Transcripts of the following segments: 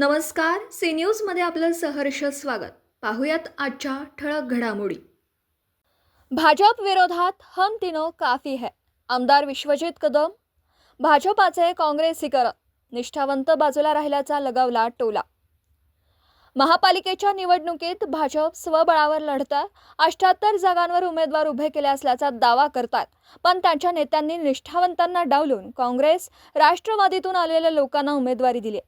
नमस्कार सी न्यूजमध्ये आपलं सहर्ष स्वागत. पाहुयात आजच्या ठळक घडामोडी. भाजप विरोधात हम तिनो काफी है. आमदार विश्वजित कदम भाजपाचे काँग्रेसीकरण. निष्ठावंत बाजूला राहिल्याचा लगावला टोला. महापालिकेच्या निवडणुकीत भाजप स्वबळावर लढतं अष्ट्याहत्तर जागांवर उमेदवार उभे केले असल्याचा दावा करतात. पण त्यांच्या नेत्यांनी निष्ठावंतांना डावलून काँग्रेस राष्ट्रवादीतून आलेल्या लोकांना उमेदवारी दिली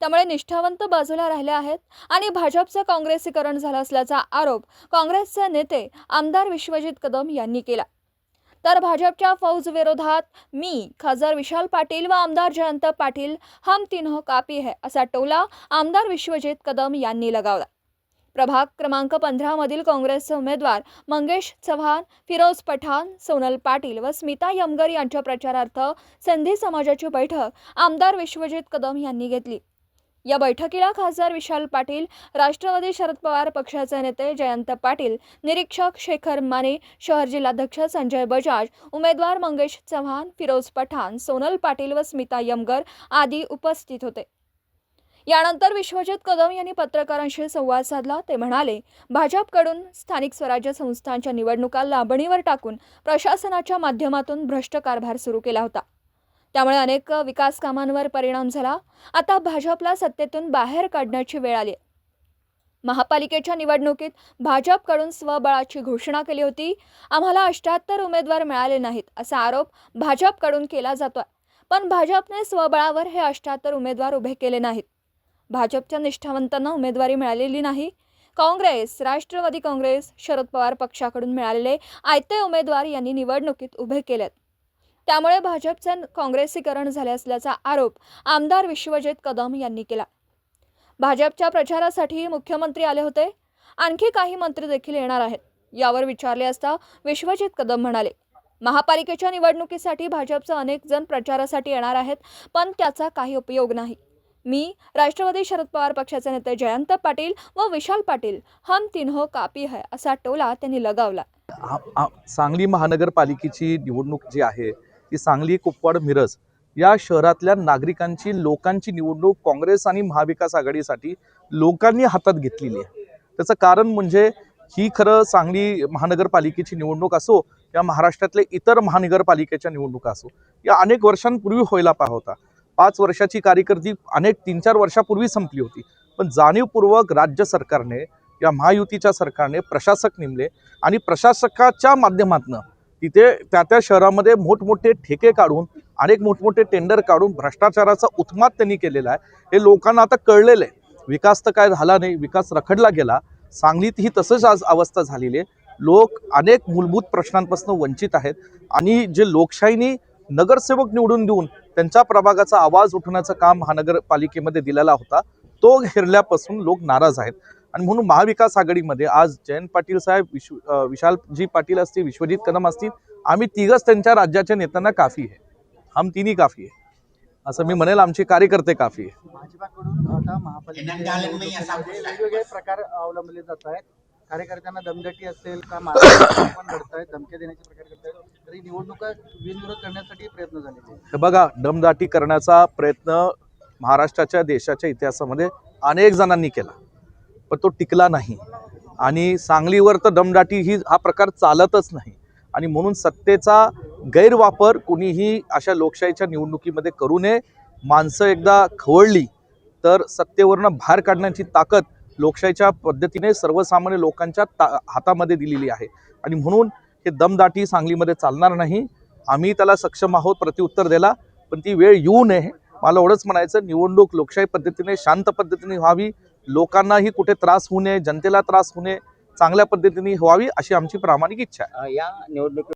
त्यामुळे निष्ठावंत बाजूला राहिले आहेत आणि भाजपचं काँग्रेसीकरण झालं असल्याचा आरोप काँग्रेसचे नेते आमदार विश्वजित कदम यांनी केला. तर भाजपच्या फौज विरोधात मी खासदार विशाल पाटील व आमदार जयंत पाटील हम तीनों कापी है असा टोला आमदार विश्वजित कदम यांनी लगावला. प्रभाग क्रमांक पंधरामधील काँग्रेसचे उमेदवार मंगेश चव्हाण फिरोज पठाण सोनल पाटील व स्मिता यमगर यांच्या प्रचारार्थ संधी समाजाची बैठक आमदार विश्वजित कदम यांनी घेतली. या बैठकीला खासदार विशाल पाटील राष्ट्रवादी शरद पवार पक्षाचे नेते जयंत पाटील निरीक्षक शेखर माने शहर जिल्हाध्यक्ष संजय बजाज उमेदवार मंगेश चव्हाण फिरोज पठाण सोनल पाटील व स्मिता यमगर आदी उपस्थित होते. यानंतर विश्वजित कदम यांनी पत्रकारांशी संवाद साधला. ते म्हणाले भाजपकडून स्थानिक स्वराज्य संस्थांच्या निवडणुका लांबणीवर टाकून प्रशासनाच्या माध्यमातून भ्रष्ट कारभार सुरू केला होता. त्यामुळे अनेक विकास कामांवर परिणाम झाला. आता भाजपला सत्तेतून बाहेर काढण्याची वेळ आली. आहे. महापालिकेच्या निवडणुकीत भाजपकडून स्वबळाची घोषणा केली होती. आम्हाला अष्ट्याहत्तर उमेदवार मिळाले नाहीत असा आरोप भाजपकडून केला जातोय. पण भाजपने स्वबळावर हे अष्ट्याहत्तर उमेदवार उभे केले नाहीत. भाजपच्या निष्ठावंतांना उमेदवारी मिळालेली नाही. काँग्रेस राष्ट्रवादी काँग्रेस शरद पवार पक्षाकडून मिळालेले आयते उमेदवार यांनी निवडणुकीत उभे केलेत. त्यामुळे भाजपचं काँग्रेसीकरण झाले असल्याचा आरोप आमदार विश्वजित कदम यांनी केला. भाजपच्या प्रचारासाठी मुख्यमंत्री आले होते. आणखी काही मंत्री देखील येणार आहेत. यावर विचारले असता विश्वजित कदम म्हणाले महापालिकेच्या निवडणुकीसाठी भाजपचं अनेक जण प्रचारासाठी येणार आहेत पण त्याचा काही उपयोग नाही. मी राष्ट्रवादी शरद पवार पक्षाचे नेते जयंत पाटील व विशाल पाटील हम तिन्हो कापी है असा टोला त्यांनी लगावला. सांगली महानगरपालिकेची निवडणूक जी आहे ती सांगली कुपवाड मिरज या शहरातल्या नागरिकांची लोकांची निवडणूक काँग्रेस आणि महाविकास आघाडीसाठी लोकांनी हातात घेतलेली आहे. त्याचं कारण म्हणजे ही खरं सांगली महानगरपालिकेची निवडणूक असो या महाराष्ट्रातल्या इतर महानगरपालिकेच्या निवडणुका असो या अनेक वर्षांपूर्वी व्हायला पाहा होता. पाच वर्षाची कार्यकर्ती अनेक तीन चार वर्षापूर्वी संपली होती. पण जाणीवपूर्वक राज्य सरकारने या महायुतीच्या सरकारने प्रशासक नेमले आणि प्रशासकाच्या माध्यमातून तिथे त्या त्या शहरामध्ये मोठमोठे ठेके काढून अनेक मोठमोठे टेंडर काढून भ्रष्टाचाराचा उत्मात त्यांनी केलेला आहे. हे लोकांना आता कळलेलं आहे. विकास तर काय झाला नाही विकास रखडला गेला. सांगलीत ही तसंच आज अवस्था झालेली आहे. लोक अनेक मूलभूत प्रश्नांपासून वंचित आहेत आणि जे लोकशाहीने नगरसेवक निवडून देऊन त्यांच्या प्रभागाचा आवाज उठवण्याचं काम महानगरपालिकेमध्ये दिलेला होता तो घेरल्यापासून लोक नाराज आहेत. आणि म्हणून महाविकास आघाडीमध्ये आज जयंत पाटील साहेब विश्व विशालजी पाटील असतील विश्वजित कदम असतील आम्ही तिघच त्यांच्या राज्याच्या नेत्यांना काफी आहे. हम तिन्ही काफी आहे. असं मी म्हणेल आमचे कार्यकर्ते काफी आहे. भाजपाकडून आता वेगवेगळे प्रकार अवलंबले जात आहेत. कार्यकर्त्यांना दमदाटी असेल का पण लढतायत धमक्या देण्याचे प्रकार करतायत तरी निवडणुका बिनविरोध करण्यासाठी प्रयत्न आहेत. हे बघा दमदाटी करण्याचा प्रयत्न महाराष्ट्राच्या देशाच्या इतिहासामध्ये अनेक जणांनी केला. पण तो टिकला नाही. आणि सांगलीवर तर दमदाटी ही हा प्रकार चालतच नाही. आणि म्हणून सत्तेचा गैरवापर कुणीही अशा लोकशाहीच्या निवडणुकीमध्ये करू नये. माणसं एकदा खवळली तर सत्तेवरनं बाहेर काढण्याची ताकद लोकशाहीच्या पद्धतीने सर्वसामान्य लोकांच्या ता हातामध्ये दिलेली आहे. आणि म्हणून हे दमदाटी सांगलीमध्ये चालणार नाही. आम्ही त्याला सक्षम आहोत प्रत्युत्तर द्यायला. पण ती वेळ येऊ नये. मला एवढंच म्हणायचं निवडणूक लोकशाही पद्धतीने शांत पद्धतीने व्हावी. लोकांनाही कुठे त्रास होऊ नये जनतेला त्रास होऊ नये चांगल्या पद्धतीने व्हावी अशी आमची प्रामाणिक इच्छा आहे. या निवडणुकी